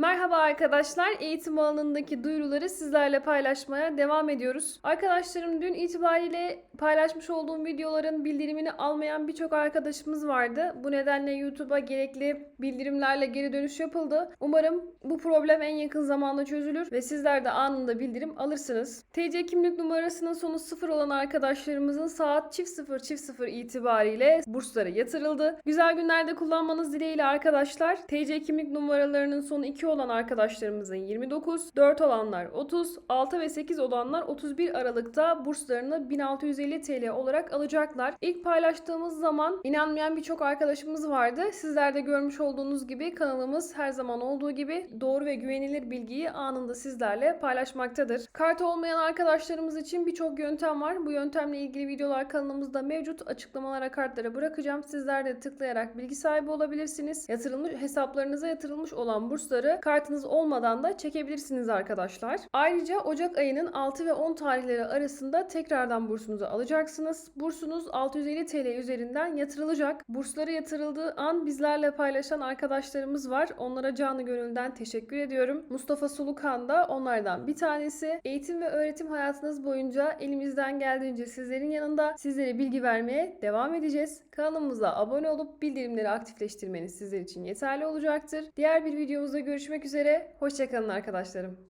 Merhaba arkadaşlar. Eğitim alanındaki duyuruları sizlerle paylaşmaya devam ediyoruz. Arkadaşlarım dün itibariyle paylaşmış olduğum videoların bildirimini almayan birçok arkadaşımız vardı. Bu nedenle YouTube'a gerekli bildirimlerle geri dönüş yapıldı. Umarım bu problem en yakın zamanda çözülür ve sizler de anında bildirim alırsınız. TC kimlik numarasının sonu 0 olan arkadaşlarımızın saat çift 0 çift 0 itibariyle bursları yatırıldı. Güzel günlerde kullanmanız dileğiyle arkadaşlar. TC kimlik numaralarının sonu 2 olan arkadaşlarımızın 29, 4 olanlar 30, 6 ve 8 olanlar 31 Aralık'ta burslarını 1650 TL olarak alacaklar. İlk paylaştığımız zaman inanmayan birçok arkadaşımız vardı. Sizler de görmüş olduğunuz gibi kanalımız her zaman olduğu gibi doğru ve güvenilir bilgiyi anında sizlerle paylaşmaktadır. Kart olmayan arkadaşlarımız için birçok yöntem var. Bu yöntemle ilgili videolar kanalımızda mevcut. Açıklamalara kartlara bırakacağım. Sizler de tıklayarak bilgi sahibi olabilirsiniz. Yatırılmış hesaplarınıza yatırılmış olan bursları kartınız olmadan da çekebilirsiniz arkadaşlar. Ayrıca Ocak ayının 6 ve 10 tarihleri arasında tekrardan bursunuzu alacaksınız. Bursunuz 650 TL üzerinden yatırılacak. Bursları yatırıldığı an bizlerle paylaşan arkadaşlarımız var. Onlara canı gönülden teşekkür ediyorum. Mustafa Sulukan da onlardan bir tanesi. Eğitim ve öğretim hayatınız boyunca elimizden geldiğince sizlerin yanında sizlere bilgi vermeye devam edeceğiz. Kanalımıza abone olup bildirimleri aktifleştirmeniz sizler için yeterli olacaktır. Diğer bir videomuzda görüşmek üzere. Hoşçakalın arkadaşlarım.